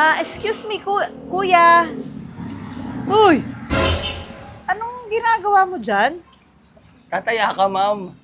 Ah, excuse me, ku- kuya. Uy! Anong ginagawa mo dyan? Tataya ka, ma'am.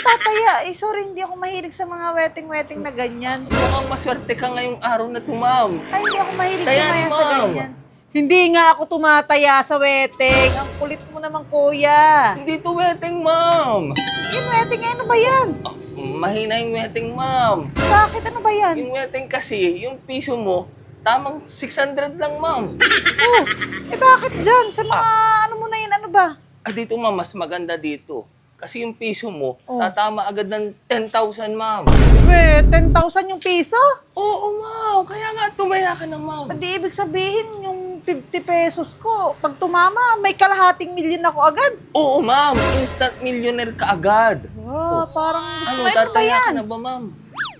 Tataya, eh sorry, hindi ako mahilig sa mga wedding-wedding na ganyan. Mukhang maswerte ka ngayong araw na to, ma'am. Ay, hindi ako mahilig Kaya tumaya sa ma'am. ganyan. Hindi nga ako tumataya sa wedding. Ang kulit mo naman, kuya. Hindi to wedding, ma'am. Yung wedding, ano ba yan? Ah, mahina yung wedding, ma'am. Bakit? Ano ba yan? Yung wedding kasi, yung piso mo, tamang 600 lang, ma'am. Oh, eh bakit dyan? Sa mga ano mo na yan, ano ba? Ah, dito, ma'am, mas maganda dito. Kasi yung piso mo, Oh. tatama agad ng 10,000, ma'am. We, 10,000 yung piso? Oo, ma'am. Kaya nga, tumaya ka na, ma'am. Hindi ibig sabihin yung 50 pesos ko, pag tumama, may kalahating milyon ako agad. Oo, ma'am. Instant millionaire ka agad. Ah, parang gusto Ano, ko. Ano ba tataya yan? ka na ba, ma'am?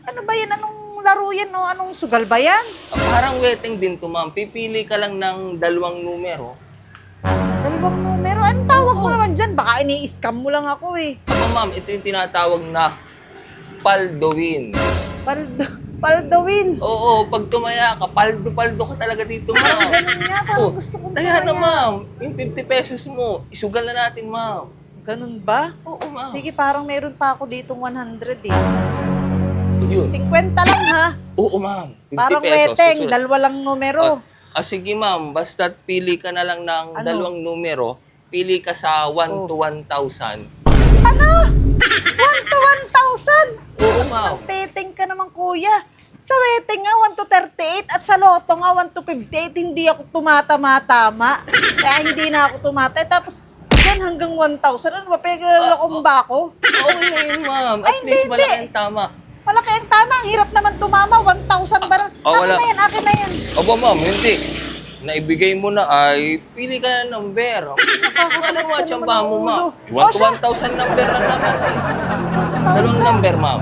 Ano ba yan? Anong laro yan? O anong sugal ba yan? Parang wedding din to, ma'am. Pipili ka lang ng dalawang numero. Dalawang numero? Anong tawag mo naman dyan? Baka ini-scam mo lang ako eh. Aba, ma'am, ito yung tinatawag na paldowin. Paldo, paldawin. Oo, pag tumaya ka, paldo-paldo ka talaga dito, ma'am. ganun nga, parang Oh, gusto kong Kaya na, tumaya. ma'am. Yung 50 pesos mo, isugal na natin, ma'am. Ganun ba? Oo, ma'am. Sige, parang meron pa ako dito 100 eh. Yun. 50 lang ha. Oo, ma'am. 50 Parang pesos. weteng, Susunod. dalawa lang numero. Ah, sige, ma'am. Basta pili ka na lang ng Ano? dalawang numero. Pili ka sa 1 Oh. to 1,000. Ano? 1 to 1,000? Oo, ma'am. Teteng ka naman, kuya. Sa wedding nga, 1 to 38 at sa loto nga, 1 to 58, hindi ako tumatama-tama. Kaya hindi na ako tumatay. Tapos, yan hanggang 1,000. Ano ba? Paglalakong ba ako? Okay na yun, ma'am. At Ay, hindi, least hindi. malaki ang tama. Malaki ang tama. Ang hirap naman tumama. 1,000 ba? Ah, akin wala. na yan, akin na yan. Aba, ma'am, hindi. Naibigay mo na ay, pili ka na ng number. Alam mo, tsambahan mo, ma'am. ulo. 1 O, to siya. 1,000 number lang naman eh. Dalawang 1,000. number, ma'am.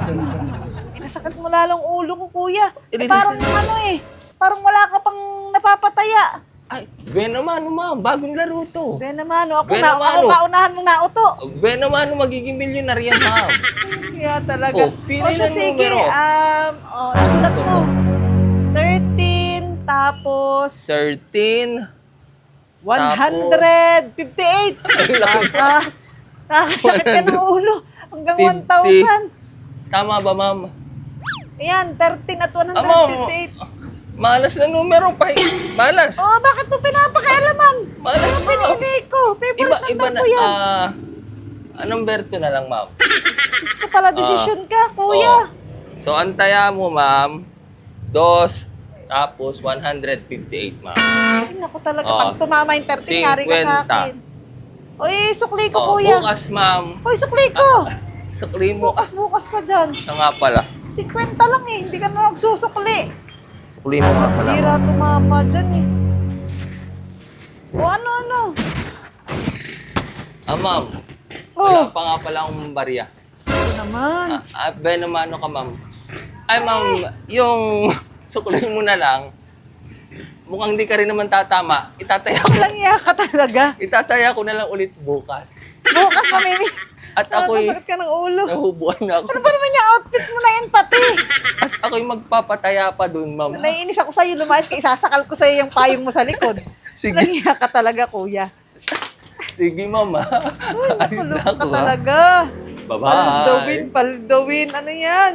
Pinasakit mo lalong ulo ko, kuya. Eh, Ililisan parang ano eh. Parang wala ka pang napapataya. Ay, ben naman, ma'am. Bagong laro to. Ben naman, ako, na, ako oh. kaunahan mong nauto. Ben naman, magiging milyonarya, ma'am. Kaya talaga. Oh, pili O, siya, ng sige, numero. um, oh, sulat mo. 13, tapos 13. 158. Ay, laki. Ah, nakakasakit ka ng ulo. Hanggang 50. 1,000. Tama ba, ma'am? Ayan, 13 at Ah, ma'am. 158. Malas na numero pa. Malas. Oh, bakit mo pinapakialaman? Malas, Ano ma'am. pinili ko? Iba, Favorite iba number na. ko yan. Ah, anong berto na lang, ma'am? Diyos ko pala, desisyon ka, kuya. Oh. So, antaya mo, ma'am. Dos, tapos 158, ma'am. Ay, naku talaga. Oh. Pag tumama yung 13, yari ka sa 50. akin. Uy, sukli ko, Oh, kuya. bukas, ma'am. Uy, sukli ko. Sukli mo. Bukas-bukas ka dyan. Siya nga pala. 50 lang eh. Hindi ka na nagsusukli. Sukli mo nga pala. Hira tumama dyan eh. O ano, ano? Ah, ma'am. Oh, Wala pa nga pala akong barya. sige naman. Ah, ah, ben naman ano ka, ma'am. Ay, ma'am, yung sukli mo na lang, mukhang di ka rin naman tatama. Itataya ko, Walang iya ka talaga. itataya ko na lang ulit bukas. Bukas mamimi. At ako'y Nakakasakit ka ng ulo. nahubuan na ako. Ano ba naman yung outfit mo na yan pati? At ako'y magpapataya pa dun, ma'am. Naiinis ako sa'yo, lumayas ka, isasakal ko sa'yo yung payong mo sa likod. Sige. Walang iya ka talaga, kuya. Sige, ma'am. ah. Uy, Alis na ka ako, ha? talaga. Bye-bye. Paldawin, paldawin. Ano yan?